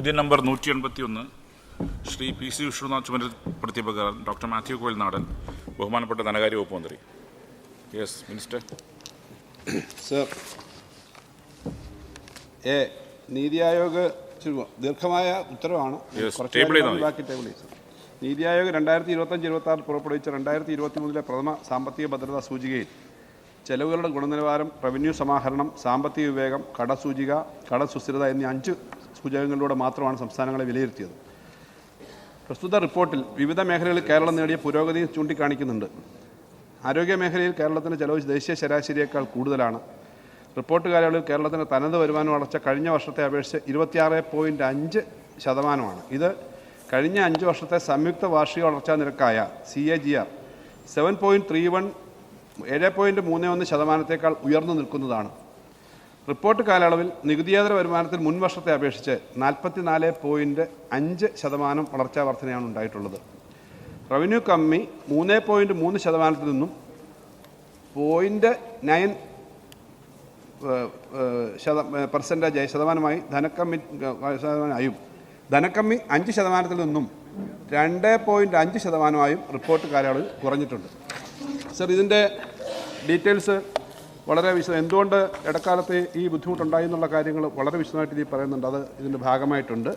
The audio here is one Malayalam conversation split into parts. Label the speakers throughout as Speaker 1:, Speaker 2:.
Speaker 1: ചോദ്യം നമ്പർ നൂറ്റി എൺപത്തി ഒന്ന് ശ്രീ പി സി വിഷ്ണുനാഥ് ചുമതലപ്പെടുത്തിയ പ്രകാരം ഡോക്ടർ മാത്യു കോയിൽ നാടൻ ബഹുമാനപ്പെട്ട ധനകാര്യ വകുപ്പ് മന്ത്രി. Yes minister
Speaker 2: sir A NITI Aayog ദീർഘമായ ഉത്തരവാണ്. ബാക്കി ടേബിൾ നീതി ആയോഗ് രണ്ടായിരത്തി ഇരുപത്തഞ്ച് ഇരുപത്തി ആറ് പുറപ്പെടുവിച്ച രണ്ടായിരത്തി ഇരുപത്തി മൂന്നിലെ പ്രഥമ സാമ്പത്തിക ഭദ്രതാ സൂചികയിൽ ചെലവുകളുടെ ഗുണനിലവാരം റവന്യൂ സമാഹരണം സാമ്പത്തിക വിവേകം കടസൂചിക കടസുസ്ഥിരത എന്നീ അഞ്ച് സൂചകങ്ങളിലൂടെ മാത്രമാണ് സംസ്ഥാനങ്ങളെ വിലയിരുത്തിയത്. പ്രസ്തുത റിപ്പോർട്ടിൽ വിവിധ മേഖലകളിൽ കേരളം നേടിയ പുരോഗതി ചൂണ്ടിക്കാണിക്കുന്നുണ്ട്. ആരോഗ്യ മേഖലയിൽ കേരളത്തിന്റെ ചെലവ് ദേശീയ ശരാശരിയേക്കാൾ കൂടുതലാണ്. റിപ്പോർട്ട് കാലയളവിൽ കേരളത്തിന്റെ തനത് വരുമാന വളർച്ച കഴിഞ്ഞ വർഷത്തെ അപേക്ഷിച്ച് ഇരുപത്തിയാറ് പോയിന്റ് അഞ്ച് ശതമാനമാണ്. ഇത് കഴിഞ്ഞ അഞ്ച് വർഷത്തെ സംയുക്ത വാർഷിക വളർച്ചാ നിരക്കായ C A G R seven point three one ഏഴ് പോയിന്റ് മൂന്ന് ഒന്ന് ശതമാനത്തേക്കാൾ ഉയർന്നു നിൽക്കുന്നതാണ്. റിപ്പോർട്ട് കാലയളവിൽ നികുതിയേതര വരുമാനത്തിൽ മുൻവർഷത്തെ അപേക്ഷിച്ച് നാൽപ്പത്തിനാല് പോയിന്റ് അഞ്ച് ശതമാനം വളർച്ചാ വർധനയാണ് ഉണ്ടായിട്ടുള്ളത്. റവന്യൂ കമ്മി മൂന്ന് പോയിന്റ് മൂന്ന് ശതമാനത്തിൽ നിന്നും പോയിന്റ് നയൻ ശത പെർസെന്റേജ് ശതമാനമായി ധനക്കമ്മി ശതമാനമായും ധനക്കമ്മി അഞ്ച് ശതമാനത്തിൽ നിന്നും രണ്ട് പോയിന്റ് അഞ്ച് ശതമാനമായും റിപ്പോർട്ട് കാലയളവിൽ കുറഞ്ഞിട്ടുണ്ട്. സർ ഇതിന്റെ ഡീറ്റെയിൽസ് വളരെ വിശദം എന്തുകൊണ്ട് ഇടക്കാലത്ത് ഈ ബുദ്ധിമുട്ടുണ്ടായി എന്നുള്ള കാര്യങ്ങൾ വളരെ വിശദമായിട്ട് ഇതിൽ പറയുന്നുണ്ട്. അത് ഇതിന്റെ ഭാഗമായിട്ടുണ്ട്.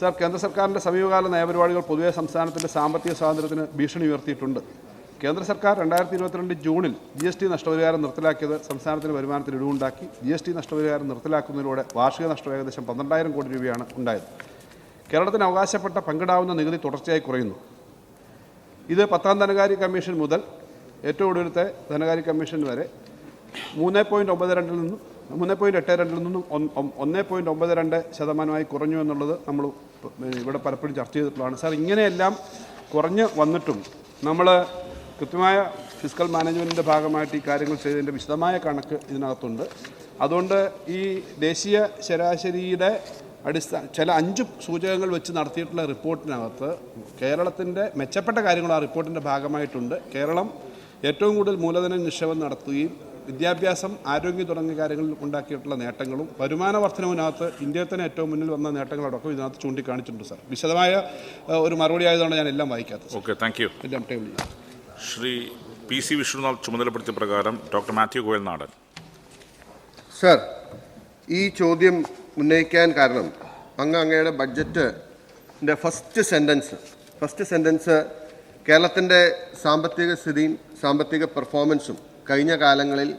Speaker 2: സാർ കേന്ദ്ര സർക്കാരിന്റെ സമീപകാല നയപരിപാടികൾ പൊതുവെ സംസ്ഥാനത്തിന്റെ സാമ്പത്തിക സ്വാതന്ത്ര്യത്തിന് ഭീഷണി ഉയർത്തിയിട്ടുണ്ട്. കേന്ദ്ര സർക്കാർ രണ്ടായിരത്തി ഇരുപത്തിരണ്ട് ജൂണിൽ ജി എസ് ടി നഷ്ടപരിഹാരം നിർത്തലാക്കിയത് സംസ്ഥാനത്തിന് വരുമാനത്തിൽ ഇടിവുണ്ടാക്കി. ജി എസ് ടി നഷ്ടപരിഹാരം നിർത്തലാക്കുന്നതിലൂടെ വാർഷിക നഷ്ടം ഏകദേശം പന്ത്രണ്ടായിരം കോടി രൂപയാണ് ഉണ്ടായത്. കേരളത്തിന് അവകാശപ്പെട്ട പങ്കിടാവുന്ന നികുതി തുടർച്ചയായി കുറയുന്നു. ഇത് പത്താം ധനകാര്യ കമ്മീഷൻ മുതൽ ഏറ്റവും ഒടുവിലത്തെ ധനകാര്യ കമ്മീഷൻ വരെ മൂന്ന് പോയിന്റ് ഒമ്പത് രണ്ടിൽ നിന്നും മൂന്ന് പോയിന്റ് എട്ട് രണ്ടിൽ നിന്നും ഒന്ന് പോയിന്റ് ഒമ്പത് രണ്ട് ശതമാനമായി കുറഞ്ഞു എന്നുള്ളത് നമ്മൾ ഇവിടെ പലപ്പോഴും ചർച്ച ചെയ്തിട്ടുള്ളതാണ്. സാർ ഇങ്ങനെയെല്ലാം കുറഞ്ഞ് വന്നിട്ടും നമ്മൾ കൃത്യമായ ഫിസിക്കൽ മാനേജ്മെന്റിന്റെ ഭാഗമായിട്ട് ഈ കാര്യങ്ങൾ ചെയ്തതിന്റെ വിശദമായ കണക്ക് ഇതിനകത്തുണ്ട്. അതുകൊണ്ട് ഈ ദേശീയ ശരാശരിയുടെ അടിസ്ഥാന ചില അഞ്ച് സൂചകങ്ങൾ വെച്ച് നടത്തിയിട്ടുള്ള റിപ്പോർട്ടിനകത്ത് കേരളത്തിന്റെ മെച്ചപ്പെട്ട കാര്യങ്ങൾ ആ റിപ്പോർട്ടിന്റെ ഭാഗമായിട്ടുണ്ട്. കേരളം ഏറ്റവും കൂടുതൽ മൂലധന നിക്ഷേപം നടത്തുകയും വിദ്യാഭ്യാസം ആരോഗ്യം തുടങ്ങിയ കാര്യങ്ങളിൽ ഉണ്ടാക്കിയിട്ടുള്ള നേട്ടങ്ങളും വരുമാന വർധനവിനകത്ത് ഇന്ത്യയിൽ തന്നെ ഏറ്റവും മുന്നിൽ വന്ന നേട്ടങ്ങളടക്കം ഇതിനകത്ത് ചൂണ്ടിക്കാണിച്ചിട്ടുണ്ട് സാർ. വിശദമായ ഒരു മറുപടി ആയതുകൊണ്ട് ഞാൻ എല്ലാം വായിക്കാത്തത്
Speaker 1: ഓക്കെ താങ്ക് യു
Speaker 2: എല്ലാം ടേബിൾ ചെയ്യാം
Speaker 1: ശ്രീ പി സി വിഷ്ണുനാഥ് ചുമതലപ്പെടുത്തിയ പ്രകാരം ഡോക്ടർ മാത്യു ഗോയൽ നാടൻ
Speaker 3: സർ ഈ ചോദ്യം ഉന്നയിക്കാൻ കാരണം അങ്ങ് അങ്ങയുടെ ബഡ്ജറ്റിന്റെ ഫസ്റ്റ് സെന്റൻസ് ഫസ്റ്റ് സെന്റൻസ് കേരളത്തിന്റെ സാമ്പത്തിക സ്ഥിതിയും സാമ്പത്തിക പെർഫോമൻസും കഴിഞ്ഞ കാലങ്ങളിൽ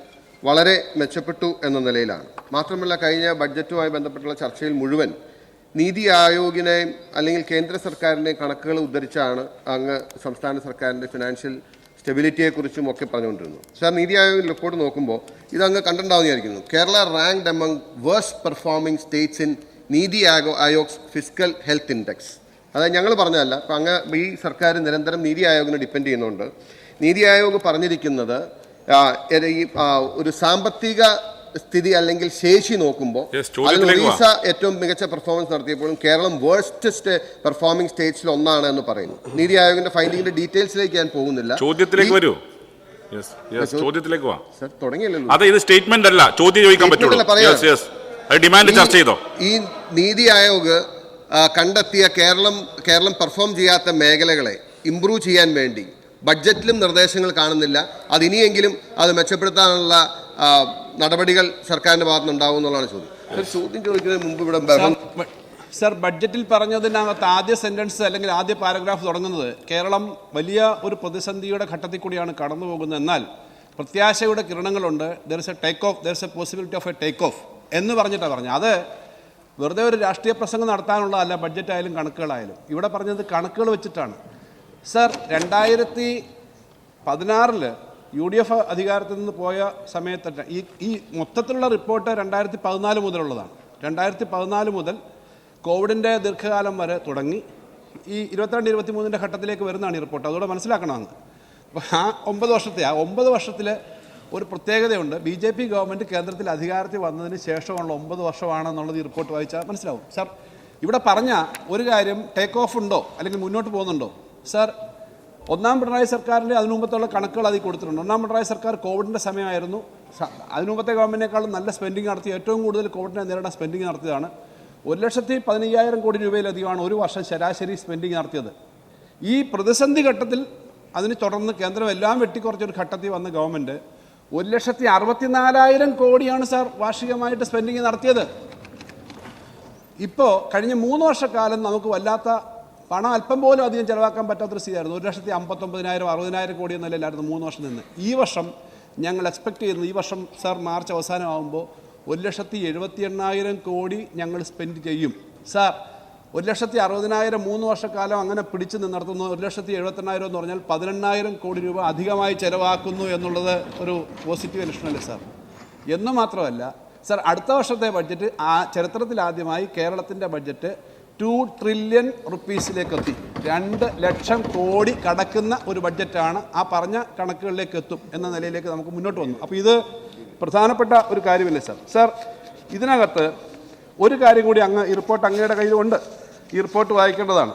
Speaker 3: വളരെ മെച്ചപ്പെട്ടു എന്ന നിലയിലാണ്. മാത്രമല്ല കഴിഞ്ഞ ബഡ്ജറ്റുമായി ബന്ധപ്പെട്ടുള്ള ചർച്ചയിൽ മുഴുവൻ നീതി ആയോഗിനെയും അല്ലെങ്കിൽ കേന്ദ്ര സർക്കാരിന്റെയും കണക്കുകൾ ഉദ്ധരിച്ചാണ് അങ്ങ് സംസ്ഥാന സർക്കാരിന്റെ ഫിനാൻഷ്യൽ സ്റ്റെബിലിറ്റിയെക്കുറിച്ചും ഒക്കെ പറഞ്ഞുകൊണ്ടിരുന്നു സാർ നീതി ആയോഗ് റിപ്പോർട്ട് നോക്കുമ്പോൾ ഇത് അങ്ങ് കണ്ടുണ്ടാവുന്നതായിരിക്കുന്നു Kerala rank among worst performing states in NITI Aayog Aayog's physical health index. അതായത് ഞങ്ങൾ പറഞ്ഞതല്ല അപ്പം അങ്ങ് ഈ സർക്കാർ നിരന്തരം നീതി ആയോഗിനെ ഡിപ്പെൻഡ് ചെയ്യുന്നുണ്ട്. നീതി ആയോഗ് പറഞ്ഞിരിക്കുന്നത് ഈ ഒരു സാമ്പത്തിക സ്ഥിതി അല്ലെങ്കിൽ ശേഷി നോക്കുമ്പോൾ അതിൽ ഒറീസ ഏറ്റവും മികച്ച പെർഫോമൻസ് നടത്തിയപ്പോഴും കേരളം വേഴ്സ്റ്റസ്റ്റ് പെർഫോമിംഗ് സ്റ്റേറ്റ്സിൽ ഒന്നാണ് എന്ന് പറയുന്നു. നീതി ആയോഗിന്റെ ഫൈൻഡിങ്ങിന്റെ ഡീറ്റെയിൽസിലേക്ക് ഞാൻ പോകുന്നില്ല.
Speaker 1: ചോദ്യത്തിലേക്ക് വരൂ. ചോദ്യത്തിലേക്ക് വാ.
Speaker 3: സർ തുടങ്ങിയല്ലോ
Speaker 1: അതെ ഇത് സ്റ്റേറ്റ്മെന്റ് അല്ല ചോദ്യം ചോദിക്കാൻ പറ്റുള്ളൂ. ഡിമാൻഡ് ചർച്ച ചെയ്തോ?
Speaker 3: ഈ നീതി ആയോഗ് കണ്ടെത്തിയ കേരളം കേരളം പെർഫോം ചെയ്യാത്ത മേഖലകളെ ഇംപ്രൂവ് ചെയ്യാൻ വേണ്ടി ബഡ്ജറ്റിലും നിർദ്ദേശങ്ങൾ കാണുന്നില്ല. അത് ഇനിയെങ്കിലും അത് മെച്ചപ്പെടുത്താനുള്ള നടപടികൾ സർക്കാരിന്റെ ഭാഗത്തു നിന്നുണ്ടാവും എന്നുള്ളതാണ് ചോദ്യം. ചോദ്യം ചോദിക്കുന്നതിന് മുമ്പ് ഇവിടെ
Speaker 2: സർ ബഡ്ജറ്റിൽ പറഞ്ഞതിനകത്ത് ആദ്യ സെന്റൻസ് അല്ലെങ്കിൽ ആദ്യ പാരഗ്രാഫ് തുടങ്ങുന്നത് കേരളം വലിയ ഒരു പ്രതിസന്ധിയുടെ ഘട്ടത്തിൽ കൂടിയാണ് കടന്നു പോകുന്നത്. എന്നാൽ പ്രത്യാശയുടെ കിരണങ്ങളുണ്ട്. There is a take off there is a possibility of a take off എന്ന് പറഞ്ഞിട്ടാണ് പറഞ്ഞത്. അത് വെറുതെ ഒരു രാഷ്ട്രീയ പ്രസംഗം നടത്താനുള്ളതല്ല ബഡ്ജറ്റായാലും കണക്കുകളായാലും. ഇവിടെ പറഞ്ഞത് കണക്കുകൾ വെച്ചിട്ടാണ്. സർ രണ്ടായിരത്തി പതിനാറിൽ യു ഡി എഫ് അധികാരത്തിൽ നിന്ന് പോയ സമയത്ത് ഈ ഈ മൊത്തത്തിലുള്ള റിപ്പോർട്ട് രണ്ടായിരത്തി പതിനാല് മുതലുള്ളതാണ്. രണ്ടായിരത്തി പതിനാല് മുതൽ കോവിഡിന്റെ ദീർഘകാലം വരെ തുടങ്ങി ഈ ഇരുപത്തിരണ്ട് ഇരുപത്തി മൂന്നിന്റെ ഘട്ടത്തിലേക്ക് വരുന്നതാണ് ഈ റിപ്പോർട്ട്. അതുകൂടെ മനസ്സിലാക്കണം അങ്ങ് അപ്പോൾ ആ ഒമ്പത് വർഷത്തെ ആ ഒമ്പത് വർഷത്തിൽ ഒരു പ്രത്യേകതയുണ്ട്. ബി ജെ പി ഗവൺമെന്റ് കേന്ദ്രത്തിൽ അധികാരത്തിൽ വന്നതിന് ശേഷമുള്ള ഒമ്പത് വർഷമാണെന്നുള്ളത് ഈ റിപ്പോർട്ട് വായിച്ചാൽ മനസ്സിലാവും. സർ ഇവിടെ പറഞ്ഞ ഒരു കാര്യം ടേക്ക് ഓഫ് ഉണ്ടോ? അല്ലെങ്കിൽ മുന്നോട്ട് പോകുന്നുണ്ടോ? സാർ ഒന്നാം പിണറായി സർക്കാരിന്റെ അതിനു മുമ്പത്തുള്ള കണക്കുകൾ അതിൽ കൊടുത്തിട്ടുണ്ട്. ഒന്നാം പിണറായി സർക്കാർ കോവിഡിന്റെ സമയമായിരുന്നു. അതിനുമ്പത്തെ ഗവൺമെന്റിനേക്കാളും നല്ല സ്പെൻഡിങ് നടത്തി ഏറ്റവും കൂടുതൽ കോവിഡിനെ നേരിടാൻ സ്പെൻഡിങ് നടത്തിയതാണ്. ഒരു ലക്ഷത്തി പതിനയ്യായിരം കോടി രൂപയിലധികമാണ് ഒരു വർഷം ശരാശരി സ്പെൻഡിങ് നടത്തിയത്. ഈ പ്രതിസന്ധി ഘട്ടത്തിൽ അതിന് തുടർന്ന് കേന്ദ്രം എല്ലാം വെട്ടിക്കുറച്ചൊരു ഘട്ടത്തിൽ വന്ന ഗവൺമെന്റ് ഒരു ലക്ഷത്തി അറുപത്തിനാലായിരം കോടിയാണ് സാർ വാർഷികമായിട്ട് സ്പെൻഡിങ് നടത്തിയത്. ഇപ്പോൾ കഴിഞ്ഞ മൂന്ന് വർഷക്കാലം നമുക്ക് വല്ലാത്ത പണം അല്പം പോലും അധികം ചിലവാക്കാൻ പറ്റാത്തൊരു സ്ഥിതിയായിരുന്നു. ഒരു ലക്ഷത്തി അമ്പത്തൊമ്പതിനായിരം അറുപതിനായിരം കോടി എന്ന നിലയിലായിരുന്നു മൂന്ന് വർഷം നിന്ന്. ഈ വർഷം ഞങ്ങൾ എക്സ്പെക്ട് ചെയ്യുന്നത് ഈ വർഷം സാർ മാർച്ച് അവസാനമാകുമ്പോൾ ഒരു ലക്ഷത്തി എഴുപത്തി എണ്ണായിരം കോടി ഞങ്ങൾ സ്പെൻഡ് ചെയ്യും. സാർ ഒരു ലക്ഷത്തി അറുപതിനായിരം മൂന്ന് വർഷക്കാലം അങ്ങനെ പിടിച്ചു നിന്നിടത്തുന്നു ഒരു ലക്ഷത്തി എഴുപത്തെണ്ണായിരം എന്ന് പറഞ്ഞാൽ പതിനെണ്ണായിരം കോടി രൂപ അധികമായി ചിലവാക്കുന്നു എന്നുള്ളത് ഒരു പോസിറ്റീവ് ലക്ഷണമല്ലേ സാർ എന്ന് മാത്രമല്ല സാർ അടുത്ത വർഷത്തെ ബഡ്ജറ്റ് ആ ചരിത്രത്തിലാദ്യമായി കേരളത്തിന്റെ ബഡ്ജറ്റ് ടു ട്രില്യൺ റുപ്പീസിലേക്ക് എത്തി രണ്ട് ലക്ഷം കോടി കടക്കുന്ന ഒരു ബഡ്ജറ്റാണ് ആ പറഞ്ഞ കണക്കുകളിലേക്ക് എത്തും എന്ന നിലയിലേക്ക് നമുക്ക് മുന്നോട്ട് വന്നു. അപ്പോൾ ഇത് പ്രധാനപ്പെട്ട ഒരു കാര്യമല്ലേ സാർ? സാർ ഇതിനകത്ത് ഒരു കാര്യം കൂടി അങ്ങ് ഈ റിപ്പോർട്ട് അങ്ങയുടെ കയ്യിലുണ്ട്. ഈ റിപ്പോർട്ട് വായിക്കേണ്ടതാണ്.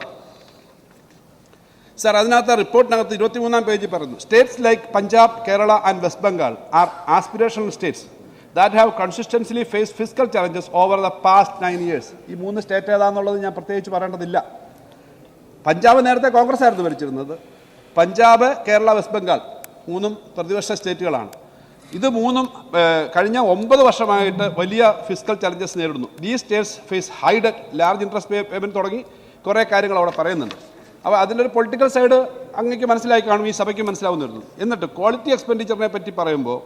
Speaker 2: സാർ അതിനകത്ത് റിപ്പോർട്ടിനകത്ത് ഇരുപത്തിമൂന്നാം പേജിൽ പറയുന്നു states like Punjab Kerala and West Bengal are aspirational states that have consistently face physical challenges over the past nine years ഈ മൂന്ന് സ്റ്റേറ്റ് ഏതാണെന്നുള്ളത് ഞാൻ പ്രത്യേകിച്ച് പറയേണ്ടതില്ല. പഞ്ചാബ് നേരത്തെ കോൺഗ്രസ് ആയിരുന്നു ഭരിച്ചിരുന്നത്. പഞ്ചാബ് കേരള വെസ്റ്റ് ബംഗാൾ മൂന്നും പ്രതിപക്ഷ സ്റ്റേറ്റുകളാണ്. ഇത് മൂന്നും കഴിഞ്ഞ ഒമ്പത് വർഷമായിട്ട് വലിയ ഫിസിക്കൽ ചലഞ്ചസ് നേരിടുന്നു. These states face high debt large interest payment തുടങ്ങി കുറേ കാര്യങ്ങൾ അവിടെ പറയുന്നുണ്ട്. അപ്പോൾ അതിന്റെ ഒരു പൊളിറ്റിക്കൽ സൈഡ് അങ്ങേക്ക് മനസ്സിലായി കാണും ഈ സഭയ്ക്ക് മനസ്സിലാവുന്നിരുന്നു എന്നിട്ട് ക്വാളിറ്റി എക്സ്പെൻഡിച്ചറിനെ പറ്റി പറയുമ്പോൾ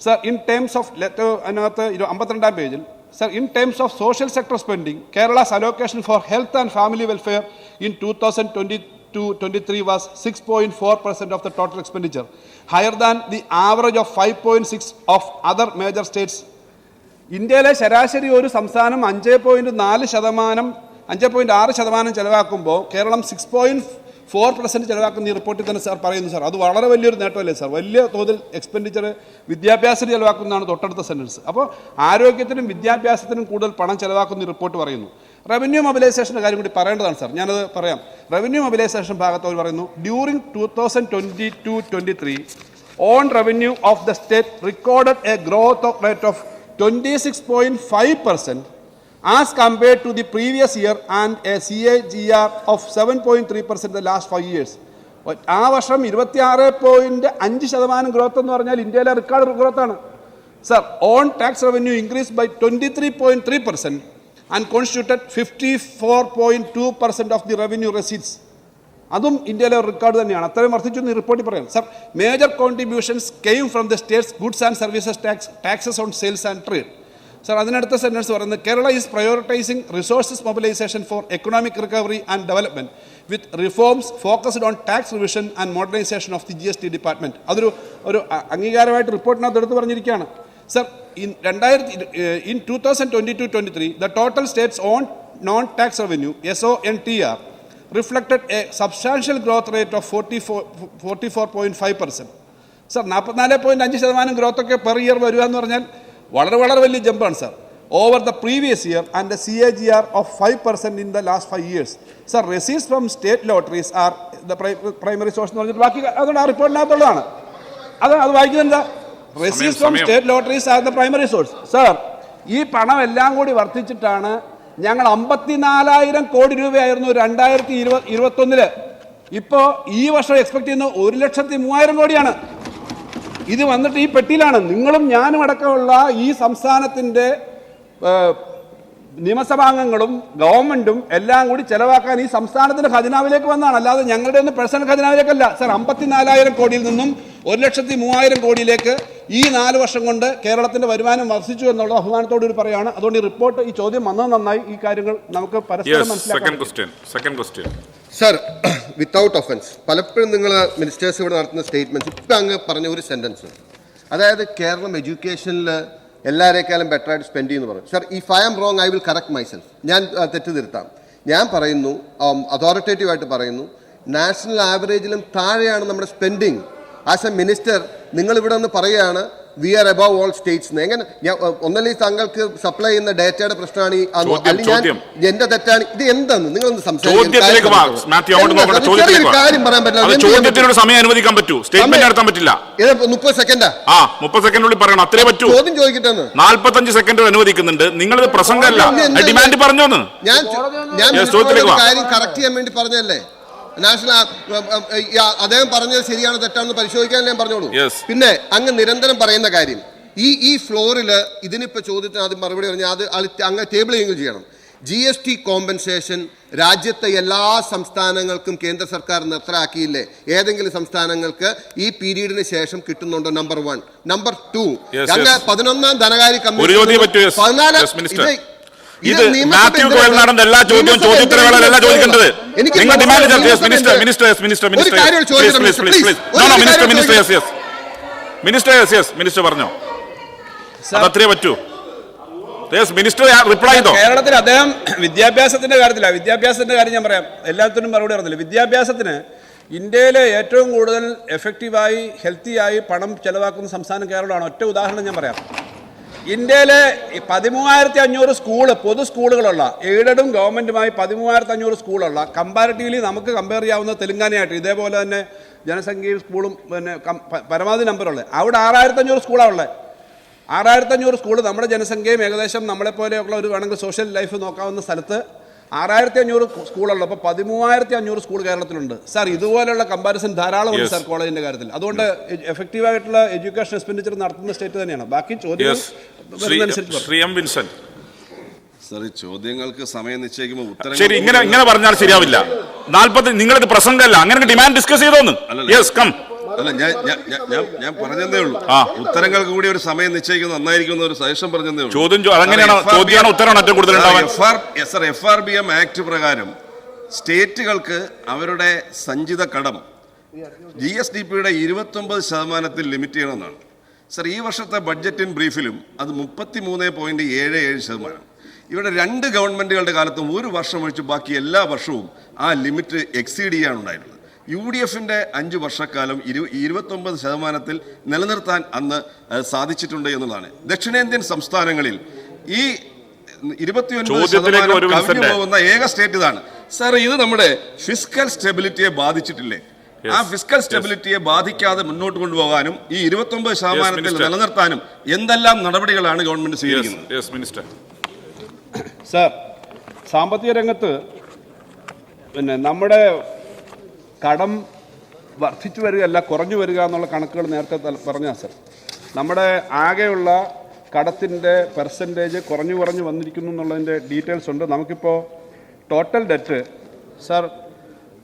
Speaker 2: sir in terms of letter അതിനകത്ത് അമ്പത്തിരണ്ടാം പേജിൽ sir in terms of social sector spending Kerala's allocation for health and family welfare in two thousand twenty two twenty three was six point four percent of the total expenditure higher than the average of five point six of other major states ഇന്ത്യയിലെ ശരാശരി ഒരു സംസ്ഥാനം അഞ്ച് പോയിന്റ് നാല് ശതമാനം അഞ്ച് പോയിന്റ് ആറ് ശതമാനം ചെലവാക്കുമ്പോൾ Keralam six point four percent ചിലവാക്കുന്ന ഈ റിപ്പോർട്ടിൽ തന്നെ സാർ പറയുന്നു സാർ. അത് വളരെ വലിയൊരു നേട്ടമല്ലേ സാർ? വലിയ തോതിൽ എക്സ്പെൻഡിച്ചർ വിദ്യാഭ്യാസത്തിന് ചിലവാക്കുന്നതാണ് തൊട്ടടുത്ത സെന്റൻസ് അപ്പോൾ ആരോഗ്യത്തിനും വിദ്യാഭ്യാസത്തിനും കൂടുതൽ പണം ചിലവാക്കുന്ന ഈ റിപ്പോർട്ട് പറയുന്നു. റവന്യൂ മൊബിലൈസേഷന്റെ കാര്യം കൂടി പറയേണ്ടതാണ് സാർ. ഞാനത് പറയാം. റവന്യൂ മൊബിലൈസേഷൻ ഭാഗത്ത് അവർ പറയുന്നു during two thousand twenty two twenty three own revenue of the state recorded a growth of rate of twenty six point five percent year and a C A G R of seven point three percent last five years ആ വർഷം ഇരുപത്തിയാറ് പോയിന്റ് അഞ്ച് ശതമാനം ഗ്രോത്ത് എന്ന് പറഞ്ഞാൽ ഇന്ത്യയിലെ record ഗ്രോത്താണ് sir own tax revenue increase by twenty three point three percent and constituted fifty four point two percent of the revenue receipts അതും ഇന്ത്യയിലെ റെക്കോർഡ് തന്നെയാണ്. അത്രയും വർദ്ധിച്ചു എന്ന് റിപ്പോർട്ടിൽ പറയാം. Sir major contributions came from the states goods and services tax taxes on sales and trade sir അതിനടുത്ത sentence പറയുന്നത് Kerala is prioritising resources mobilisation for economic recovery and development with reforms focused on tax revision and modernisation of the G S T department അതൊരു ഒരു അംഗീകാരമായിട്ട് റിപ്പോർട്ടിനകത്ത് എടുത്ത് പറഞ്ഞിരിക്കുകയാണ്. സർ ഇൻ രണ്ടായിരത്തി in two thousand twenty two twenty three the total states own non tax revenue S O N T R reflected a substantial growth rate of forty four forty four 44 44.5 percent sir നാൽപ്പത്തിനാല് പോയിന്റ് അഞ്ച് ശതമാനം ഗ്രോത്ത് ഒക്കെ പെർ ഇയർ വരിക എന്ന് പറഞ്ഞാൽ വളരെ വളരെ വലിയ ജമ്പാണ് sir. Over the previous year and the C A G R of five percent in the last five years sir റെസീസ് from state lotteries are the primary source എന്ന് പറഞ്ഞിട്ട് ബാക്കി അതുകൊണ്ട് ആ റിപ്പോർട്ടിനകത്തുള്ളതാണ്. അത് അത് വായിക്കുന്നത് എന്താ റെസീസ് from state lotteries are the primary source sir ഈ പണം എല്ലാം കൂടി വർദ്ധിച്ചിട്ടാണ് ഞങ്ങൾ അമ്പത്തിനാലായിരം കോടി രൂപയായിരുന്നു രണ്ടായിരത്തി ഇരുപത് ഇരുപത്തൊന്നിൽ. ഇപ്പോൾ ഈ വർഷം എക്സ്പെക്ട് ചെയ്യുന്ന ഒരു ലക്ഷത്തി മൂവായിരം കോടിയാണ്. ഇത് വന്നിട്ട് ഈ പെട്ടിയിലാണ്. നിങ്ങളും ഞാനും അടക്കമുള്ള ഈ സംസ്ഥാനത്തിന്റെ നിയമസഭാംഗങ്ങളും ഗവൺമെന്റും എല്ലാം കൂടി ചെലവാക്കാൻ ഈ സംസ്ഥാനത്തിന്റെ ഖജനാവിലേക്ക് വന്നതാണ്. അല്ലാതെ ഞങ്ങളുടെ ഒന്നും പേഴ്സണൽ ഖജനാവിലേക്കല്ല. സർ അമ്പത്തിനാലായിരം കോടിയിൽ നിന്നും ഒരു ലക്ഷത്തി മൂവായിരം കോടിയിലേക്ക് ഈ നാല് വർഷം കൊണ്ട് കേരളത്തിന്റെ വരുമാനം വർദ്ധിച്ചു എന്നുള്ള അഭിമാനത്തോടു ഒരു പറയാണ്. അതുകൊണ്ട് ഈ റിപ്പോർട്ട് ഈ ചോദ്യം വന്നത് നന്നായി. ഈ കാര്യങ്ങൾ നമുക്ക് പരസ്പരം മനസ്സിലാക്കാം
Speaker 3: സർ വിത്തൗട്ട് ഒഫൻസ് പലപ്പോഴും നിങ്ങൾ മിനിസ്റ്റേഴ്സ് ഇവിടെ നടത്തുന്ന സ്റ്റേറ്റ്മെന്റ്സ് ഇപ്പം അങ്ങ് പറഞ്ഞ ഒരു സെന്റൻസ് അതായത് കേരളം എഡ്യൂക്കേഷനിൽ എല്ലാവരേക്കാളും ബെറ്റർ ആയിട്ട് സ്പെൻഡ് ചെയ്യുന്നു പറഞ്ഞു. Sir if I am wrong I will correct myself ഞാൻ തെറ്റ് തിരുത്താം ഞാൻ പറയുന്നു അതോറിറ്റേറ്റീവ് ആയിട്ട് പറയുന്നു നാഷണൽ ആവറേജിലും താഴെയാണ് നമ്മുടെ സ്പെൻഡിങ് ആസ് എ മിനിസ്റ്റർ നിങ്ങൾ ഇവിടെ നിന്ന് പറയുകയാണ് we are above all states എങ്ങനെ? ഞാൻ ഒന്നല്ലെങ്കിൽ താങ്കൾക്ക് സപ്ലൈ ചെയ്യുന്ന ഡേറ്റയുടെ പ്രശ്നമാണ് ഈ അല്ലെങ്കിൽ ഞാൻ എന്റെ തെറ്റാണ്. ഇത് എന്താണ് നിങ്ങൾ
Speaker 1: ഒന്ന് വാ മാത്യു അങ്ങോട്ട് നോക്കണ്ട ചോദ്യത്തിലേക്ക്
Speaker 3: കാര്യം പറയാൻ പറ്റില്ല.
Speaker 1: ചോദ്യത്തിനൊരു സമയം അനുവദിക്കാൻ പറ്റൂ. സ്റ്റേറ്റ്മെന്റ് നടത്താൻ പറ്റില്ല.
Speaker 3: മുപ്പത് സെക്കൻഡാ
Speaker 1: ആ? മുപ്പത് സെക്കൻഡിനുള്ളിൽ പറയണം. അത്രേ പറ്റൂ.
Speaker 3: ചോദ്യം ചോദിക്കട്ടെ
Speaker 1: നാല്പത്തഞ്ച് സെക്കൻഡ് അനുവദിക്കുന്നുണ്ട്. നിങ്ങളിത് പ്രസംഗമല്ല. ഡിമാൻഡ് പറഞ്ഞോന്ന്.
Speaker 3: ഞാൻ ഞാൻ. കാര്യം കറക്റ്റ് ചെയ്യാൻ വേണ്ടി പറഞ്ഞതല്ലേ? നാഷണൽ അദ്ദേഹം പറഞ്ഞത് ശരിയാണോ തെറ്റാണെന്ന് പരിശോധിക്കാൻ ഞാൻ പറഞ്ഞോളൂ. പിന്നെ അങ്ങ് നിരന്തരം പറയുന്ന കാര്യം ഈ ഈ ഫ്ലോറിൽ ഇതിനിപ്പോൾ ചോദ്യത്തിന് ആദ്യം മറുപടി പറഞ്ഞാൽ അത് അങ്ങ് ടേബിൾ ചെയ്യുകയും ചെയ്യണം. ജി എസ് ടി കോമ്പൻസേഷൻ രാജ്യത്തെ എല്ലാ സംസ്ഥാനങ്ങൾക്കും കേന്ദ്ര സർക്കാർ നിർത്തലാക്കിയില്ലേ? ഏതെങ്കിലും സംസ്ഥാനങ്ങൾക്ക് ഈ പീരീഡിന് ശേഷം കിട്ടുന്നുണ്ടോ? നമ്പർ വൺ നമ്പർ ടു അങ്ങ്. പതിനൊന്നാം ധനകാര്യ
Speaker 1: കമ്മീഷൻ
Speaker 3: പതിനാലാം. ഇത്
Speaker 1: മാത്യു
Speaker 3: ഗോയൽ
Speaker 1: കോയൽനാടന്റെ എല്ലാ ചോദ്യവും
Speaker 3: എന്തിനാ
Speaker 1: ചോദിക്കേണ്ടത്. നിങ്ങൾ demand minister minister minister minister
Speaker 3: കാര്യം ചോദിക്കണം,
Speaker 1: please please please no no minister minister yes minister yes yes minister പറഞ്ഞോ. അതത്രേ പറ്റൂ. മിനിസ്റ്റർ റിപ്ലൈ ചെയ്തോ?
Speaker 2: കേരളത്തിൽ അദ്ദേഹം വിദ്യാഭ്യാസത്തിന്റെ കാര്യത്തില. വിദ്യാഭ്യാസത്തിന്റെ കാര്യം ഞാൻ പറയാം. എല്ലാത്തിനും മറുപടി പറഞ്ഞില്ല. വിദ്യാഭ്യാസത്തിന് ഇന്ത്യയിലെ ഏറ്റവും കൂടുതൽ എഫക്റ്റീവായി ഹെൽത്തിയായി പണം ചെലവാക്കുന്ന സംസ്ഥാനം കേരളമാണ്. ഒറ്റ ഉദാഹരണം ഞാൻ പറയാം. ഇന്ത്യയിലെ പതിമൂവായിരത്തി അഞ്ഞൂറ് സ്കൂൾ പൊതു സ്കൂളുകളുള്ള എയ്ഡഡും ഗവൺമെന്റുമായി പതിമൂവായിരത്തി അഞ്ഞൂറ് സ്കൂളുള്ള കമ്പാരിറ്റീവ്ലി നമുക്ക് കമ്പയർ ചെയ്യാവുന്ന തെലുങ്കാനയായിട്ട് ഇതേപോലെ തന്നെ ജനസംഖ്യയും സ്കൂളും പിന്നെ പരമാവധി നമ്പറുള്ളത് അവിടെ ആറായിരത്തി അഞ്ഞൂറ് സ്കൂളാണ് ഉള്ളത് ആറായിരത്തി അഞ്ഞൂറ് സ്കൂൾ നമ്മുടെ ജനസംഖ്യയും ഏകദേശം നമ്മളെപ്പോലെയുള്ള ഒരു വേണമെങ്കിൽ സോഷ്യൽ ലൈഫ് നോക്കാവുന്ന സ്ഥലത്ത് ആറായിരത്തി അഞ്ഞൂറ് സ്കൂളുള്ളൂ അപ്പോൾ പതിമൂവായിരത്തി അഞ്ഞൂറ് സ്കൂൾ കേരളത്തിലുണ്ട്. സാർ ഇതുപോലെയുള്ള കമ്പാരിസൺ ധാരാളം ഉണ്ട്
Speaker 1: Yes.
Speaker 2: സാർ കോളേജിന്റെ കാര്യത്തിൽ. അതുകൊണ്ട് എഫക്റ്റീവായിട്ടുള്ള എഡ്യൂക്കേഷൻ എക്സ്പെൻഡിച്ചർ നടത്തുന്ന സ്റ്റേറ്റ് തന്നെയാണ്. ബാക്കി ചോദ്യം
Speaker 1: ശ്രീ ശ്രീ വിൻസെന്റ്.
Speaker 4: സാർ ഈ ചോദ്യങ്ങൾക്ക് സമയം നിശ്ചയിക്കുമ്പോൾ ഉത്തരം
Speaker 1: ശരി ഇങ്ങനെ ഇങ്ങനെ പറഞ്ഞാൽ ശരിയാവില്ല. നാൽപ്പത്തി നിങ്ങളിത് പ്രസംഗമല്ല. അങ്ങനെ ഡിമാൻഡ് ഡിസ്കസ് ചെയ്തോന്ന്. യെസ് കം
Speaker 4: അല്ല ഞാൻ ഞാൻ ഞാൻ- പറഞ്ഞതേ ഉള്ളൂ.
Speaker 1: ആ.
Speaker 4: ഉത്തരങ്ങൾക്ക് കൂടി ഒരു സമയം നിശ്ചയിക്കുന്നത് നന്നായിരിക്കും ഒരു സജഷൻ പറഞ്ഞതേ ഉള്ളൂ.
Speaker 1: ചോദ്യം
Speaker 4: അങ്ങനെയാണ്
Speaker 1: ചോദ്യമാണ് ഉത്തരമാണ് ഏറ്റവും കൂടുതൽ
Speaker 4: sir F R B M act പ്രകാരം സ്റ്റേറ്റുകൾക്ക് അവരുടെ സഞ്ചിത കടം ജി എസ് ഡി പിയുടെ ഇരുപത്തൊമ്പത് ശതമാനത്തിൽ ലിമിറ്റ് ചെയ്യണമെന്നാണ്. സർ ഈ വർഷത്തെ ബഡ്ജറ്റിൻ ബ്രീഫിലും അത് മുപ്പത്തി മൂന്ന് പോയിന്റ് ഏഴ് ഏഴ് ശതമാനം. ഇവിടെ രണ്ട് ഗവൺമെന്റുകളുടെ കാലത്തും ഒരു വർഷം ഒഴിച്ച് ബാക്കി എല്ലാ വർഷവും ആ ലിമിറ്റ് എക്സീഡ് ചെയ്യാണ് ഉണ്ടായിട്ടുള്ളത് യു ഡി എഫിന്റെ അഞ്ച് വർഷക്കാലം ഇരു ഇരുപത്തൊമ്പത് ശതമാനത്തിൽ നിലനിർത്താൻ അന്ന് സാധിച്ചിട്ടുണ്ട് എന്നുള്ളതാണ്. ദക്ഷിണേന്ത്യൻ സംസ്ഥാനങ്ങളിൽ ഈ ഇരുപത്തിയൊൻപത് ശതമാനം കവിഞ്ഞു പോകുന്ന ഏക സ്റ്റേറ്റ് ഇതാണ്. സാർ ഇത് നമ്മുടെ ഫിസിക്കൽ സ്റ്റെബിലിറ്റിയെ ബാധിച്ചിട്ടില്ലേ? ആ ഫിസിക്കൽ സ്റ്റെബിലിറ്റിയെ ബാധിക്കാതെ മുന്നോട്ട് കൊണ്ടുപോകാനും ഈ ഇരുപത്തൊമ്പത് ശതമാനത്തിൽ നിലനിർത്താനും എന്തെല്ലാം നടപടികളാണ് ഗവൺമെന്റ് സ്വീകരിക്കുന്നത്?
Speaker 1: യെസ് മിനിസ്റ്റർ
Speaker 2: സാർ സാമ്പത്തിക രംഗത്ത് പിന്നെ നമ്മുടെ കടം വർദ്ധിച്ചു വരികയല്ല കുറഞ്ഞു വരിക എന്നുള്ള കണക്കുകൾ നേരത്തെ പറഞ്ഞ സർ. നമ്മുടെ ആകെയുള്ള കടത്തിന്റെ പെർസെന്റേജ് കുറഞ്ഞു കുറഞ്ഞു വന്നിരിക്കുന്നു എന്നുള്ളതിന്റെ ഡീറ്റെയിൽസ് ഉണ്ട്. നമുക്കിപ്പോൾ ടോട്ടൽ ഡെറ്റ് സർ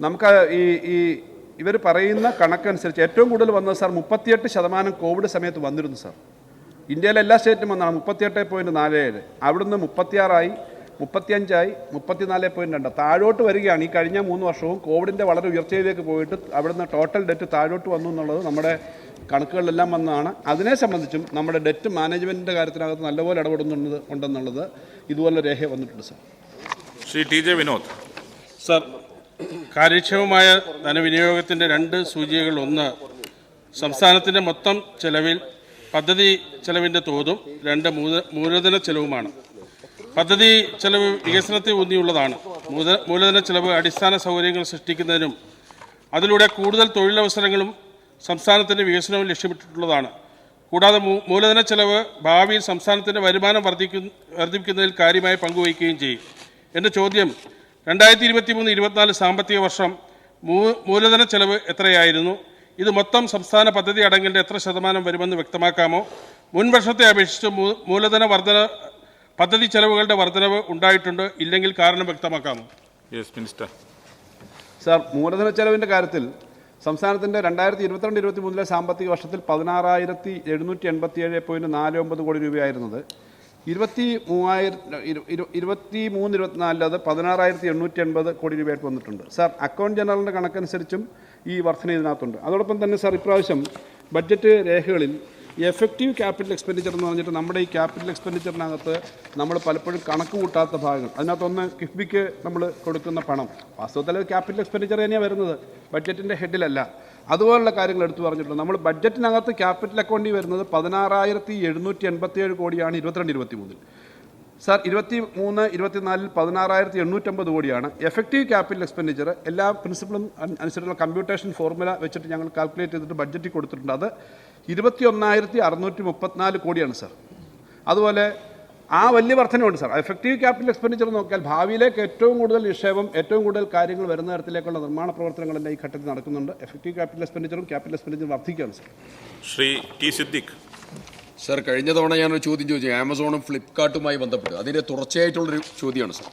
Speaker 2: നമുക്ക് ഈ ഈ ഇവർ പറയുന്ന കണക്കനുസരിച്ച് ഏറ്റവും കൂടുതൽ വന്നത് സാർ മുപ്പത്തിയെട്ട് ശതമാനം കോവിഡ് സമയത്ത് വന്നിരുന്നു സാർ. ഇന്ത്യയിലെ എല്ലാ സ്റ്റേറ്റിലും വന്നാണ് മുപ്പത്തിയെട്ട് പോയിന്റ് നാല് ഏഴ്. അവിടുന്ന് മുപ്പത്തിയാറായി. മുപ്പത്തിയഞ്ചായി മുപ്പത്തിനാല് പോയിന്റ് രണ്ട്. താഴോട്ട് വരികയാണ്. ഈ കഴിഞ്ഞ മൂന്ന് വർഷവും കോവിഡിന്റെ വളരെ ഉയർച്ചയിലേക്ക് പോയിട്ട് അവിടുന്ന് ടോട്ടൽ ഡെറ്റ് താഴോട്ട് വന്നു എന്നുള്ളത് നമ്മുടെ കണക്കുകളിലെല്ലാം വന്നതാണ്. അതിനെ സംബന്ധിച്ചും നമ്മുടെ ഡെറ്റ് മാനേജ്മെന്റിന്റെ കാര്യത്തിനകത്ത് നല്ലപോലെ ഇടപെടുന്നുണ്ട് ഉണ്ടെന്നുള്ളത് ഇതുപോലെ രേഖ വന്നിട്ടുണ്ട് sir.
Speaker 1: Shri T J Vinod.
Speaker 5: Sir കാര്യക്ഷമമായ ധനവിനിയോഗത്തിന്റെ രണ്ട് സൂചികകൾ ഒന്ന് സംസ്ഥാനത്തിന്റെ മൊത്തം ചെലവിൽ പദ്ധതി ചെലവിന്റെ തോതും രണ്ട് മൂല- മൂലധന ചെലവുമാണ്. പദ്ധതി ചെലവ് വികസനത്തെ ഊന്നിയുള്ളതാണ്. മൂലധന ചെലവ് അടിസ്ഥാന സൗകര്യങ്ങൾ സൃഷ്ടിക്കുന്നതിനും അതിലൂടെ കൂടുതൽ തൊഴിലവസരങ്ങളും സംസ്ഥാനത്തിന്റെ വികസനവും ലക്ഷ്യമിട്ടിട്ടുള്ളതാണ്. കൂടാതെ മൂലധന ചെലവ് ഭാവിയിൽ സംസ്ഥാനത്തിന്റെ വരുമാനം വർദ്ധിക്കുന്ന വർദ്ധിപ്പിക്കുന്നതിൽ കാര്യമായി പങ്കുവഹിക്കുകയും ചെയ്യും. എന്റെ ചോദ്യം രണ്ടായിരത്തി ഇരുപത്തി മൂന്ന് ഇരുപത്തിനാല് സാമ്പത്തിക വർഷം മൂലധന ചെലവ് എത്രയായിരുന്നു? ഇത് മൊത്തം സംസ്ഥാന പദ്ധതി അടങ്ങലിന്റെ എത്ര ശതമാനം വരുമെന്ന് വ്യക്തമാക്കാമോ? മുൻ വർഷത്തെ അപേക്ഷിച്ച് മൂലധന വർധന പദ്ധതി ചെലവുകളുടെ വർധനവ് ഉണ്ടായിട്ടുണ്ട് ഇല്ലെങ്കിൽ കാരണം വ്യക്തമാക്കാമോ?
Speaker 1: യെസ് മിനിസ്റ്റർ
Speaker 2: സാർ മൂലധന ചെലവിന്റെ കാര്യത്തിൽ സംസ്ഥാനത്തിന്റെ രണ്ടായിരത്തി ഇരുപത്തിരണ്ട് ഇരുപത്തി മൂന്നിലെ സാമ്പത്തിക വർഷത്തിൽ പതിനാറായിരത്തി എഴുന്നൂറ്റി എൺപത്തി ഏഴ് പോയിന്റ് നാല് ഒമ്പത് കോടി രൂപയായിരുന്നത്. ഇരുപത്തി മൂവായിരം ഇരു- ഇരു- ഇരുപത്തി മൂന്ന് ഇരുപത്തിനാലിൽ അത് പതിനാറായിരത്തി എണ്ണൂറ്റി എൺപത് കോടി രൂപയായിട്ട് വന്നിട്ടുണ്ട്. സാർ അക്കൗണ്ട് ജനറലിന്റെ കണക്കനുസരിച്ചും ഈ വർധന ഇതിനകത്തുണ്ട്. അതോടൊപ്പം തന്നെ സാർ ഇപ്രാവശ്യം ബഡ്ജറ്റ് രേഖകളിൽ എഫക്റ്റീവ് ക്യാപിറ്റൽ എക്സ്പെൻഡിച്ചർ എന്ന് പറഞ്ഞിട്ട് നമ്മുടെ ഈ ക്യാപിറ്റൽ എക്സ്പെൻഡിച്ചറിനകത്ത് നമ്മൾ പലപ്പോഴും കണക്ക് കൂട്ടാത്ത ഭാഗങ്ങൾ. അതിനകത്തൊന്ന് കിഫ്ബിക്ക് നമ്മൾ കൊടുക്കുന്ന പണം. വാസ്തവത്തിൽ ക്യാപിറ്റൽ എക്സ്പെൻഡിച്ചർ തന്നെയാണ് വരുന്നത്. ബഡ്ജറ്റിന്റെ ഹെഡിലല്ല. അതുപോലുള്ള കാര്യങ്ങൾ എടുത്തു പറഞ്ഞിട്ടുണ്ട്. നമ്മൾ ബഡ്ജറ്റിനകത്ത് ക്യാപിറ്റൽ അക്കൗണ്ടിൽ വരുന്നത് പതിനാറായിരത്തി എഴുന്നൂറ്റി എൺപത്തി ഏഴ് കോടിയാണ് ഇരുപത്തിരണ്ട് ഇരുപത്തി മൂന്നിൽ സാർ ഇരുപത്തി മൂന്ന് ഇരുപത്തിനാലിൽ പതിനാറായിരത്തി എണ്ണൂറ്റമ്പത് കോടിയാണ്. എഫക്റ്റീവ് ക്യാപിറ്റൽ എക്സ്പെൻഡിച്ചർ എല്ലാ പ്രിൻസിപ്പളും അനുസരിച്ചുള്ള കമ്പ്യൂട്ടേഷൻ ഫോർമുല വെച്ചിട്ട് ഞങ്ങൾ കാൽക്കുലേറ്റ് ചെയ്തിട്ട് ബഡ്ജറ്റിൽ കൊടുത്തിട്ടുണ്ട്. അത് ഇരുപത്തി ഒന്നായിരത്തി അറുന്നൂറ്റി മുപ്പത്തിനാല് കോടിയാണ് സാർ. അതുപോലെ ആ വലിയ വർധനയുണ്ട് സാർ. എഫക്റ്റീവ് ക്യാപിറ്റൽ എക്സ്പെൻഡിച്ചർ നോക്കിയാൽ ഭാവിയിലേക്ക് ഏറ്റവും കൂടുതൽ നിക്ഷേപം ഏറ്റവും കൂടുതൽ കാര്യങ്ങൾ വരുന്ന തരത്തിലേക്കുള്ള നിർമ്മാണ പ്രവർത്തനങ്ങളെല്ലാം ഈ ഘട്ടത്തിൽ നടക്കുന്നുണ്ട്. എഫക്റ്റീവ് ക്യാപിറ്റൽ എക്സ്പെൻഡിച്ചറും ക്യാപിറ്റൽ എക്സ്പെൻഡിച്ചറും വർദ്ധിക്കുകയാണ് sir.
Speaker 1: Shri T Siddique.
Speaker 6: Sir കഴിഞ്ഞ തവണ ഞാനൊരു ചോദ്യം ചോദിച്ചു. ആമസോണും ഫ്ലിപ്കാർട്ടുമായി ബന്ധപ്പെട്ട്. അതിന്റെ തുടർച്ചയായിട്ടുള്ളൊരു ചോദ്യമാണ് sir.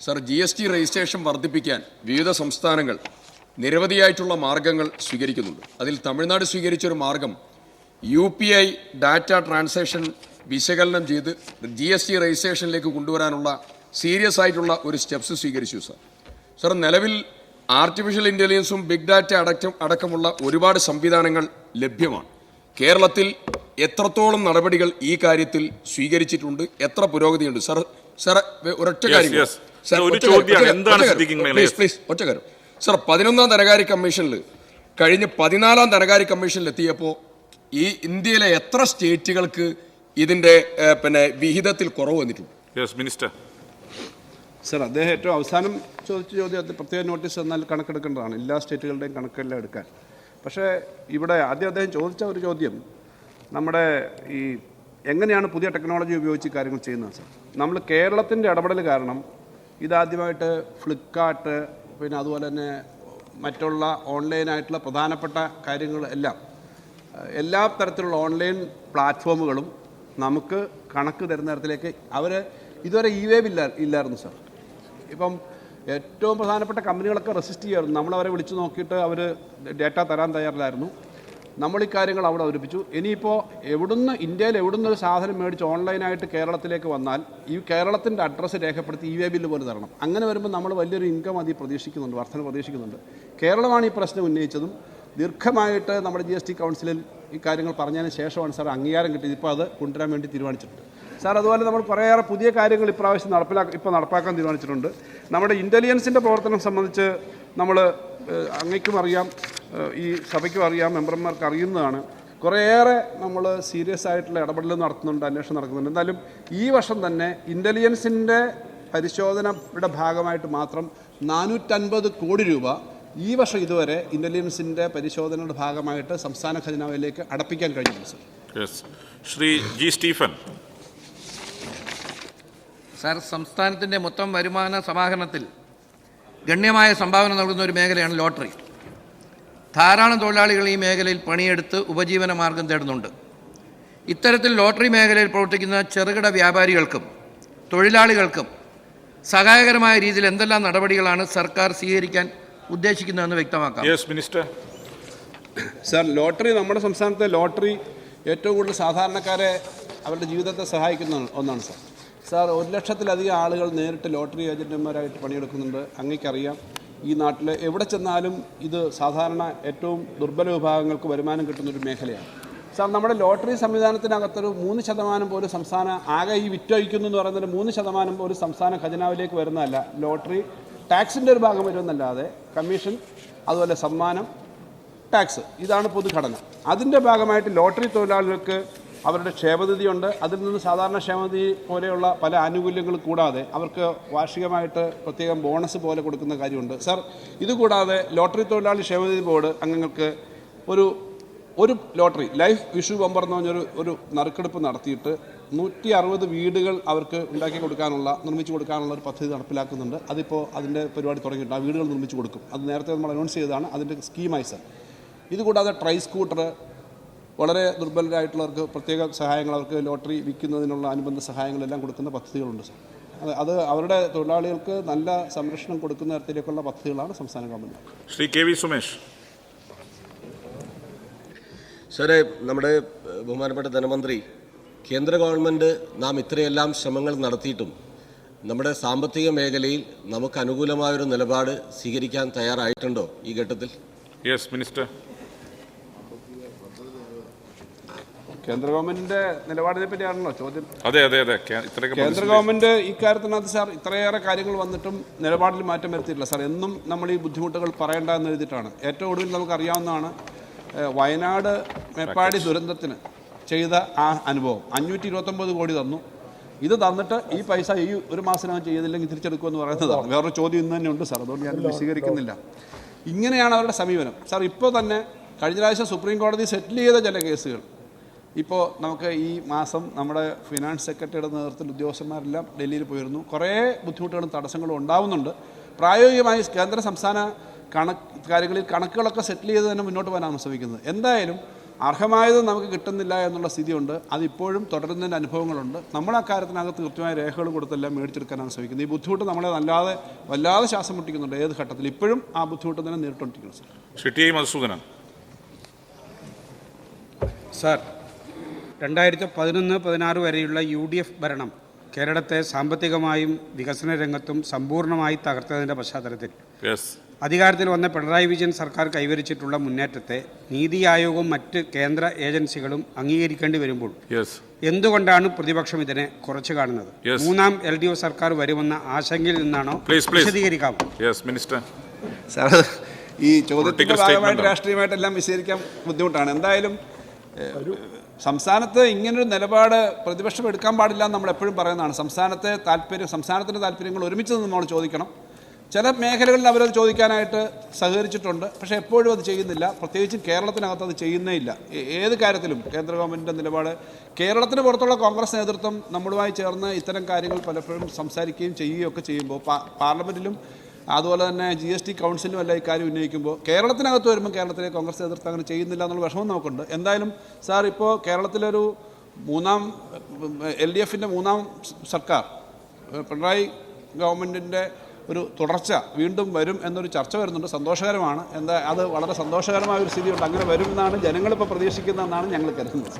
Speaker 6: Sir G S T registration വർദ്ധിപ്പിക്കാൻ വിവിധ സംസ്ഥാനങ്ങൾ നിരവധിയായിട്ടുള്ള മാർഗങ്ങൾ സ്വീകരിക്കുന്നുണ്ട്. അതിൽ തമിഴ്നാട് സ്വീകരിച്ചൊരു മാർഗം U P I data transaction വിശകലനം ചെയ്ത് ജി എസ് ടി രജിസ്ട്രേഷനിലേക്ക് കൊണ്ടുവരാനുള്ള സീരിയസ് ആയിട്ടുള്ള ഒരു സ്റ്റെപ്സ് സ്വീകരിച്ചു സർ. സർ നിലവിൽ ആർട്ടിഫിഷ്യൽ ഇന്റലിജൻസും ബിഗ് ഡാറ്റ അടക്കം അടക്കമുള്ള ഒരുപാട് സംവിധാനങ്ങൾ ലഭ്യമാണ്. കേരളത്തിൽ എത്രത്തോളം നടപടികൾ ഈ കാര്യത്തിൽ സ്വീകരിച്ചിട്ടുണ്ട് എത്ര പുരോഗതിയുണ്ട്? സർ സർ ഒരൊറ്റ കാര്യം? Please, please, ഒറ്റ കാര്യം. സർ പതിനൊന്നാം ധനകാര്യ കമ്മീഷനിൽ കഴിഞ്ഞ പതിനാലാം ധനകാര്യ കമ്മീഷനിൽ എത്തിയപ്പോൾ ഈ ഇന്ത്യയിലെ എത്ര സ്റ്റേറ്റുകൾക്ക് ഇതിന്റെ പിന്നെ വിഹിതത്തിൽ കുറവ് വന്നിട്ടുണ്ട്?
Speaker 1: യെസ് മിനിസ്റ്റർ
Speaker 2: സർ അദ്ദേഹം ഏറ്റവും അവസാനം ചോദിച്ച ചോദ്യം അത് പ്രത്യേക നോട്ടീസ് തന്നാൽ കണക്കെടുക്കേണ്ടതാണ്. എല്ലാ സ്റ്റേറ്റുകളുടെയും കണക്കെല്ലാം എടുക്കാൻ. പക്ഷേ ഇവിടെ ആദ്യം അദ്ദേഹം ചോദിച്ച ഒരു ചോദ്യം. നമ്മുടെ ഈ എങ്ങനെയാണ് പുതിയ ടെക്നോളജി ഉപയോഗിച്ച് കാര്യങ്ങൾ ചെയ്യുന്നത് സർ നമ്മൾ കേരളത്തിന്റെ ഇടപെടൽ കാരണം ഇതാദ്യമായിട്ട് ഫ്ലിപ്കാർട്ട് പിന്നെ അതുപോലെ തന്നെ മറ്റുള്ള ഓൺലൈനായിട്ടുള്ള പ്രധാനപ്പെട്ട കാര്യങ്ങൾ എല്ലാം തരത്തിലുള്ള ഓൺലൈൻ പ്ലാറ്റ്ഫോമുകളും നമുക്ക് കണക്ക് തരുന്ന തരത്തിലേക്ക് അവർ ഇതുവരെ ഇ വേവ് ഇല്ല ഇല്ലായിരുന്നു സാർ. ഇപ്പം ഏറ്റവും പ്രധാനപ്പെട്ട കമ്പനികളൊക്കെ റെസിസ്റ്റ് ചെയ്യായിരുന്നു നമ്മളവരെ വിളിച്ചു നോക്കിയിട്ട് അവർ ഡേറ്റ തരാൻ തയ്യാറില്ലായിരുന്നു നമ്മൾ ഈ കാര്യങ്ങൾ അവിടെ അവതരിപ്പിച്ചു. ഇനിയിപ്പോൾ എവിടുന്ന് ഇന്ത്യയിൽ എവിടുന്ന് ഒരു സാധനം മേടിച്ച് ഓൺലൈനായിട്ട് കേരളത്തിലേക്ക് വന്നാൽ ഈ കേരളത്തിന്റെ അഡ്രസ്സ് രേഖപ്പെടുത്തി ഇ വേ ബില്ല് പോലെ തരണം. അങ്ങനെ വരുമ്പോൾ നമ്മൾ വലിയൊരു ഇൻകം അതിൽ പ്രതീക്ഷിക്കുന്നുണ്ട് വർധന പ്രതീക്ഷിക്കുന്നുണ്ട്. കേരളമാണ് ഈ പ്രശ്നം ഉന്നയിച്ചതും ദീർഘമായിട്ട് നമ്മുടെ ജി എസ് ടി കൗൺസിലിൽ ഈ കാര്യങ്ങൾ പറഞ്ഞതിന് ശേഷമാണ് സാർ അംഗീകാരം കിട്ടിയത്. ഇപ്പോൾ അത് കൊണ്ടുവരാൻ വേണ്ടി തീരുമാനിച്ചിട്ടുണ്ട്. സാർ അതുപോലെ നമ്മൾ കുറേയേറെ പുതിയ കാര്യങ്ങൾ ഇപ്രാവശ്യം നടപ്പിലാക്കി ഇപ്പോൾ നടപ്പാക്കാൻ തീരുമാനിച്ചിട്ടുണ്ട്. നമ്മുടെ ഇന്റലിജൻസിന്റെ പ്രവർത്തനം സംബന്ധിച്ച് നമ്മൾ അങ്ങയ്ക്കും അറിയാം ഈ സഭയ്ക്കും അറിയാം മെമ്പർമാർക്ക് അറിയുന്നതാണ്. കുറേയേറെ നമ്മൾ സീരിയസ് ആയിട്ടുള്ള ഇടപെടൽ നടത്തുന്നുണ്ട് അന്വേഷണം നടക്കുന്നുണ്ട്. എന്തായാലും ഈ വർഷം തന്നെ ഇന്റലിജൻസിന്റെ പരിശോധനയുടെ ഭാഗമായിട്ട് മാത്രം നാനൂറ്റൻപത് കോടി രൂപ ഈ വർഷം ഇതുവരെ ഇന്റലിജൻസിന്റെ പരിശോധനയുടെ ഭാഗമായിട്ട് സംസ്ഥാന ഖജനാവിലേക്ക് അടപ്പിക്കാൻ കഴിഞ്ഞിട്ടുണ്ട് sir.
Speaker 1: Yes Shri G Stephen.
Speaker 7: Sir സംസ്ഥാനത്തിന്റെ മൊത്തം വരുമാന സമാഹരണത്തിൽ ഗണ്യമായ സംഭാവന നൽകുന്ന ഒരു മേഖലയാണ് ലോട്ടറി. ധാരാളം തൊഴിലാളികൾ ഈ മേഖലയിൽ പണിയെടുത്ത് ഉപജീവന മാർഗം തേടുന്നുണ്ട്. ഇത്തരത്തിൽ ലോട്ടറി മേഖലയിൽ പ്രവർത്തിക്കുന്ന ചെറുകിട വ്യാപാരികൾക്കും തൊഴിലാളികൾക്കും സഹായകരമായ രീതിയിൽ എന്തെല്ലാം നടപടികളാണ് സർക്കാർ സ്വീകരിക്കാൻ ഉദ്ദേശിക്കുന്നതെന്ന് വ്യക്തമാക്കാം.
Speaker 1: യെസ് മിനിസ്റ്റർ
Speaker 2: സാർ ലോട്ടറി നമ്മുടെ സംസ്ഥാനത്തെ ലോട്ടറി ഏറ്റവും കൂടുതൽ സാധാരണക്കാരെ അവരുടെ ജീവിതത്തെ സഹായിക്കുന്ന ഒന്നാണ് സാർ സാർ ഒരു ലക്ഷത്തിലധികം ആളുകൾ നേരിട്ട് ലോട്ടറി ഏജന്റുമാരായിട്ട് പണിയെടുക്കുന്നുണ്ട്. അങ്ങേക്കറിയാം ഈ നാട്ടിൽ എവിടെ ചെന്നാലും ഇത് സാധാരണ ഏറ്റവും ദുർബല വിഭാഗങ്ങൾക്ക് വരുമാനം കിട്ടുന്നൊരു മേഖലയാണ്. സാർ നമ്മുടെ ലോട്ടറി സംവിധാനത്തിനകത്തൊരു മൂന്ന് ശതമാനം പോലും സംസ്ഥാന ആകെ ഈ വിറ്റഴിക്കുന്നു എന്ന് പറയുന്നത് മൂന്ന് ശതമാനം പോലും സംസ്ഥാന ഖജനാവിലേക്ക് വരുന്നതല്ല. ലോട്ടറി ടാക്സിന്റെ ഒരു ഭാഗം വരുമെന്നല്ലാതെ കമ്മീഷൻ അതുപോലെ സമ്മാനം ടാക്സ് ഇതാണ് പൊതുഘടന. അതിന്റെ ഭാഗമായിട്ട് ലോട്ടറി തൊഴിലാളികൾക്ക് അവരുടെ ക്ഷേമനിധിയുണ്ട്. അതിൽ നിന്ന് സാധാരണ ക്ഷേമനിധി പോലെയുള്ള പല ആനുകൂല്യങ്ങൾ കൂടാതെ അവർക്ക് വാർഷികമായിട്ട് പ്രത്യേകം ബോണസ് പോലെ കൊടുക്കുന്ന കാര്യമുണ്ട്. സർ ഇതുകൂടാതെ ലോട്ടറി തൊഴിലാളി ക്ഷേമനിധി ബോർഡ് അംഗങ്ങൾക്ക് ഒരു ഒരു ലോട്ടറി ലൈഫ് വിഷു ബമ്പർ എന്ന് പറഞ്ഞൊരു ഒരു നറുക്കെടുപ്പ് നടത്തിയിട്ട് നൂറ്റി അറുപത് വീടുകൾ അവർക്ക് ഉണ്ടാക്കി കൊടുക്കാനുള്ള നിർമ്മിച്ചു കൊടുക്കാനുള്ള ഒരു പദ്ധതി നടപ്പിലാക്കുന്നുണ്ട്. അതിപ്പോൾ അതിന്റെ പരിപാടി തുടങ്ങിയിട്ടുണ്ട്. ആ വീടുകൾ നിർമ്മിച്ചു കൊടുക്കും. അത് നേരത്തെ നമ്മൾ അനൗൺസ് ചെയ്തതാണ്. അതിന്റെ സ്കീമായി സാർ ഇതുകൂടാതെ ട്രൈ സ്കൂട്ടർ വളരെ ദുർബലരായിട്ടുള്ളവർക്ക് പ്രത്യേക സഹായങ്ങൾ അവർക്ക് ലോട്ടറി വിൽക്കുന്നതിനുള്ള അനുബന്ധ സഹായങ്ങളെല്ലാം കൊടുക്കുന്ന പദ്ധതികളുണ്ട് സർ. അത് അത് അവരുടെ തൊഴിലാളികൾക്ക് നല്ല സംരക്ഷണം കൊടുക്കുന്ന തരത്തിലേക്കുള്ള പദ്ധതികളാണ് സംസ്ഥാന government
Speaker 1: Shri K V Sumesh.
Speaker 8: സാറേ നമ്മുടെ ബഹുമാനപ്പെട്ട ധനമന്ത്രി കേന്ദ്ര ഗവൺമെന്റ് നാം ഇത്രയെല്ലാം ശ്രമങ്ങൾ നടത്തിയിട്ടും നമ്മുടെ സാമ്പത്തിക മേഖലയിൽ നമുക്ക് അനുകൂലമായൊരു നിലപാട് സ്വീകരിക്കാൻ തയ്യാറായിട്ടുണ്ടോ ഈ ഘട്ടത്തിൽ?
Speaker 1: യെസ് മിനിസ്റ്റർ
Speaker 2: കേന്ദ്ര ഗവൺമെന്റിന്റെ നിലപാടിനെ പറ്റിയാണല്ലോ ചോദ്യം.
Speaker 1: അതെ അതെ അതെ.
Speaker 2: കേന്ദ്ര ഗവൺമെന്റ് ഇക്കാര്യത്തിനകത്ത് സാർ ഇത്രയേറെ കാര്യങ്ങൾ വന്നിട്ടും നിലപാടിൽ മാറ്റം വരുത്തിയിട്ടില്ല. സാർ എന്നും നമ്മൾ ഈ ബുദ്ധിമുട്ടുകൾ പറയേണ്ട എന്ന് എഴുതിയിട്ടാണ്. ഏറ്റവും ഒടുവിൽ നമുക്കറിയാവുന്നതാണ് വയനാട് മേപ്പാടി ദുരന്തത്തിന് ചെയ്ത ആ അനുഭവം. അഞ്ഞൂറ്റി ഇരുപത്തൊമ്പത് കോടി തന്നു. ഇത് തന്നിട്ട് ഈ പൈസ ഈ ഒരു മാസത്തിനകം ചെയ്തില്ലെങ്കിൽ തിരിച്ചെടുക്കുമെന്ന് പറയുന്നതാണ്. വേറൊരു ചോദ്യം ഇന്ന് തന്നെ ഉണ്ട് സാർ. അതുകൊണ്ട് ഞാൻ വിശീകരിക്കുന്നില്ല ഇങ്ങനെയാണ് അവരുടെ സമീപനം. സാർ ഇപ്പോൾ തന്നെ കഴിഞ്ഞ പ്രാവശ്യം സുപ്രീം കോടതി സെറ്റിൽ ചെയ്ത ചില കേസുകൾ. ഇപ്പോൾ നമുക്ക് ഈ മാസം നമ്മുടെ ഫിനാൻസ് സെക്രട്ടറിയുടെ നേതൃത്വത്തിൽ ഉദ്യോഗസ്ഥന്മാരെല്ലാം ഡൽഹിയിൽ പോയിരുന്നു. കുറേ ബുദ്ധിമുട്ടുകളും തടസ്സങ്ങളും ഉണ്ടാവുന്നുണ്ട്. പ്രായോഗികമായി കേന്ദ്ര സംസ്ഥാന കണക്ക് കാര്യങ്ങളിൽ കണക്കുകളൊക്കെ സെറ്റിൽ ചെയ്ത് തന്നെ മുന്നോട്ട് പോകാനാണ് ശ്രമിക്കുന്നത്. എന്തായാലും അർഹമായത് നമുക്ക് കിട്ടുന്നില്ല എന്നുള്ള സ്ഥിതിയുണ്ട്. അതിപ്പോഴും തുടരുന്നതിന്റെ അനുഭവങ്ങളുണ്ട്. നമ്മൾ ആ കാര്യത്തിനകത്ത് കൃത്യമായ രേഖകൾ കൊടുത്തെല്ലാം മേടിച്ചെടുക്കാനാണ് ശ്രമിക്കുന്നത്. ഈ ബുദ്ധിമുട്ട് നമ്മളെ വല്ലാതെ വല്ലാതെ ശ്വാസം മുട്ടിക്കുന്നുണ്ട് ഏത് ഘട്ടത്തിൽ ഇപ്പോഴും ആ ബുദ്ധിമുട്ട് തന്നെ നേരിട്ടുകൊണ്ടിരിക്കുന്നു sir.
Speaker 1: Shri T I Madhusoodanan.
Speaker 9: Sir രണ്ടായിരത്തി പതിനൊന്ന് പതിനാറ് വരെയുള്ള യു ഡി എഫ് ഭരണം കേരളത്തെ സാമ്പത്തികമായും വികസന രംഗത്തും സമ്പൂർണമായി തകർത്തതിന്റെ പശ്ചാത്തലത്തിൽ
Speaker 1: യെസ്
Speaker 9: അധികാരത്തിൽ വന്ന പിണറായി വിജയൻ സർക്കാർ കൈവരിച്ചിട്ടുള്ള മുന്നേറ്റത്തെ നീതി ആയോഗവും മറ്റ് കേന്ദ്ര ഏജൻസികളും അംഗീകരിക്കേണ്ടി വരുമ്പോൾ
Speaker 1: യെസ്
Speaker 9: എന്തുകൊണ്ടാണ് പ്രതിപക്ഷം ഇതിനെ കുറച്ചു കാണുന്നത്? മൂന്നാം എൽ ഡി എഫ് സർക്കാർ വരുമെന്ന ആശങ്കയിൽ നിന്നാണോ
Speaker 1: Please, please.
Speaker 9: വിശദീകരിക്കാമോ
Speaker 1: യെസ് മിനിസ്റ്റർ
Speaker 2: സാർ ഈ ചോദ്യത്തിന്റെ ഭാഗമായിട്ട്. രാഷ്ട്രീയമായിട്ടെല്ലാം വിശദീകരിക്കാൻ ബുദ്ധിമുട്ടാണ്. എന്തായാലും സംസ്ഥാനത്ത് ഇങ്ങനൊരു നിലപാട് പ്രതിപക്ഷം എടുക്കാൻ പാടില്ല എന്ന് നമ്മൾ എപ്പോഴും പറയുന്നതാണ്. സംസ്ഥാനത്തെ താല്പര്യം സംസ്ഥാനത്തിന്റെ താല്പര്യങ്ങൾ ഒരുമിച്ച് നിന്ന് നമ്മൾ ചോദിക്കണം. ചില മേഖലകളിൽ അവരത് ചോദിക്കാനായിട്ട് സഹകരിച്ചിട്ടുണ്ട്. പക്ഷേ എപ്പോഴും അത് ചെയ്യുന്നില്ല. പ്രത്യേകിച്ചും കേരളത്തിനകത്ത് അത് ചെയ്യുന്നേ ഇല്ല. ഏത് കാര്യത്തിലും കേന്ദ്ര ഗവൺമെന്റിന്റെ നിലപാട്. കേരളത്തിന് പുറത്തുള്ള കോൺഗ്രസ് നേതൃത്വം നമ്മളുമായി ചേർന്ന് ഇത്തരം കാര്യങ്ങൾ പലപ്പോഴും സംസാരിക്കുകയും ചെയ്യുകയും ഒക്കെ ചെയ്യുമ്പോൾ പാർലമെന്റിലും അതുപോലെ തന്നെ ജി എസ് ടി കൗൺസിലും എല്ലാം ഇക്കാര്യം ഉന്നയിക്കുമ്പോൾ കേരളത്തിനകത്ത് വരുമ്പോൾ കേരളത്തിലെ കോൺഗ്രസ് നേതൃത്വം അങ്ങനെ ചെയ്യുന്നില്ല എന്നുള്ള വിഷമം നമുക്കുണ്ട്. എന്തായാലും സാർ ഇപ്പോൾ കേരളത്തിലൊരു മൂന്നാം എൽ ഡി എഫിന്റെ മൂന്നാം സർക്കാർ പിണറായി ഗവൺമെന്റിന്റെ ഒരു തുടർച്ച വീണ്ടും വരും എന്നൊരു ചർച്ച വരുന്നുണ്ട്. സന്തോഷകരമാണ്. എന്താ അത് വളരെ സന്തോഷകരമായ ഒരു സ്ഥിതിയുണ്ട്. അങ്ങനെ വരുമെന്നാണ് ജനങ്ങളിപ്പോൾ പ്രതീക്ഷിക്കുന്നതെന്നാണ് ഞങ്ങൾ കരുതുന്നത്.